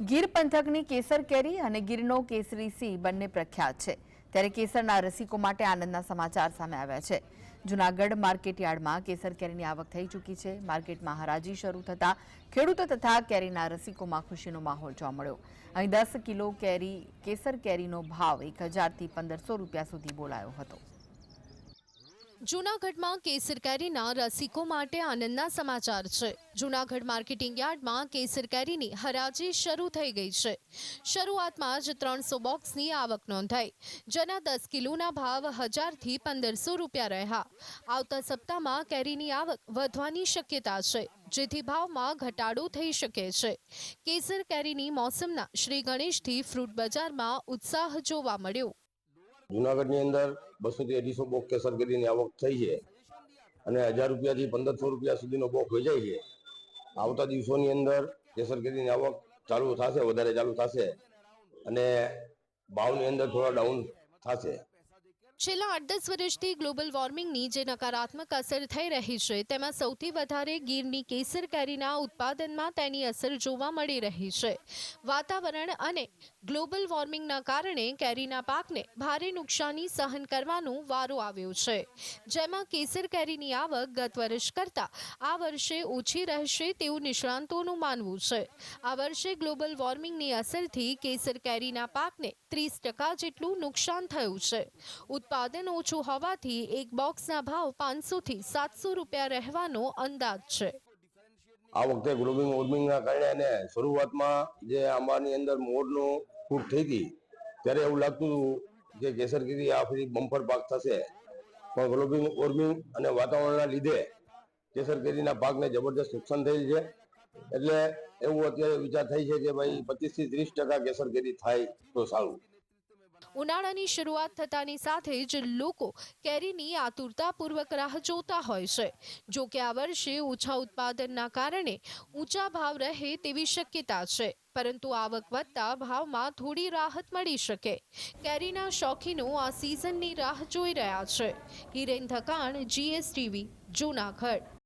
ગીર પંથકની કેસર કેરી અને ગીરનો કેસરી સિંહ બંને પ્રખ્યાત છે. ત્યારે કેસરના રસિકો માટે આનંદના સમાચાર સામે આવ્યા છે. જૂનાગઢ માર્કેટ યાર્ડમાં કેસર કેરીની આવક થઈ ચૂકી છે. માર્કેટમાં હરાજી શરૂ થતા ખેડૂતો તથા કેરીના રસિકોમાં ખુશીનો માહોલ જોવા મળ્યો. અહીં દસ કિલો કેરી, કેસર કેરીનો ભાવ એક હજારથી પંદરસો રૂપિયા સુધી બોલાયો હતો. જૂનાગઢમાં કેસર કેરીના રસિકો માટે આનંદના સમાચાર છે. જૂનાગઢ માર્કેટિંગ યાર્ડમાં કેસર કેરીની હરાજી શરૂ થઈ ગઈ છે. શરૂઆતમાં જ ત્રણસો બોક્સની આવક નોંધાઈ. જેના દસ કિલોના ભાવ હજારથી પંદરસો રૂપિયા રહ્યા. આવતા સપ્તાહમાં કેરીની આવક વધવાની શક્યતા છે, જેથી ભાવમાં ઘટાડો થઈ શકે છે. કેસર કેરીની મોસમના શ્રી ગણેશથી ફ્રૂટ બજારમાં ઉત્સાહ જોવા મળ્યો. જુનાગઢની અંદર બસો થી અઢીસો બોક કેસર કેરીની આવક થઈ છે. અને હજાર રૂપિયાથી પંદરસો રૂપિયા સુધીનો બોક વેચાય છે. આવતા દિવસોની અંદર કેસર કેરીની આવક ચાલુ થશે, વધારે ચાલુ થશે. અને ભાવની અંદર થોડા ડાઉન થશે. છેલ્લા આઠ દસ વર્ષથી ગ્લોબલ વોર્મિંગની જે નકારાત્મક અસર થઈ રહી છે, તેમાં સૌથી વધારે ગીરની કેસર કેરીના ઉત્પાદનમાં તેની અસર જોવા મળી રહી છે. વાતાવરણ અને ગ્લોબલ વોર્મિંગના કારણે કેરીના પાકને ભારે નુકસાની સહન કરવાનો વારો આવ્યો છે. જેમાં કેસર કેરીની આવક ગત વર્ષ કરતાં આ વર્ષે ઓછી રહેશે તેવું નિષ્ણાંતોનું માનવું છે. આ વર્ષે ગ્લોબલ વોર્મિંગની અસરથી કેસર કેરીના પાકને ત્રીસ ટકા જેટલું નુકસાન થયું છે. ઉત્પાદન ઓછું હોવાથી એક બોક્સના ભાવ પાંચસોથી સાતસો રૂપિયા રહેવાનો અંદાજ છે. આ વખતે ગ્લોબિંગ વોર્મિંગના કારણે શરૂઆતમાં જે આંબાની અંદર મોરનું ફૂટ થઈ હતી, ત્યારે એવું લાગતું હતું કે કેસરગીરી આ ફરી બમ્પર પાક થશે. પણ ગ્લોબિંગ વોર્મિંગ અને વાતાવરણના લીધે કેસરગીરીના પાકને જબરદસ્ત નુકસાન થયેલ છે. એટલે એવું અત્યારે વિચાર થાય છે કે ભાઈ પચીસથી ત્રીસ ટકા કેસરગીરી થાય તો સારું. ઉનાળાની શરૂઆત થતાની સાથે જ લોકો કેરીની આતુરતાપૂર્વક રાહ જોતા હોય છે. જો કે આ વર્ષે ઓછા ઉત્પાદનના કારણે ઊંચા ભાવ રહે તેવી શક્યતા છે, પરંતુ આવક વધતા ભાવમાં થોડી રાહત મળી શકે. કેરીના શોખીનો આ સિઝનની રાહ જોઈ રહ્યા છે. હિરેન ધકાણ જીએસટીવી જૂનાગઢ.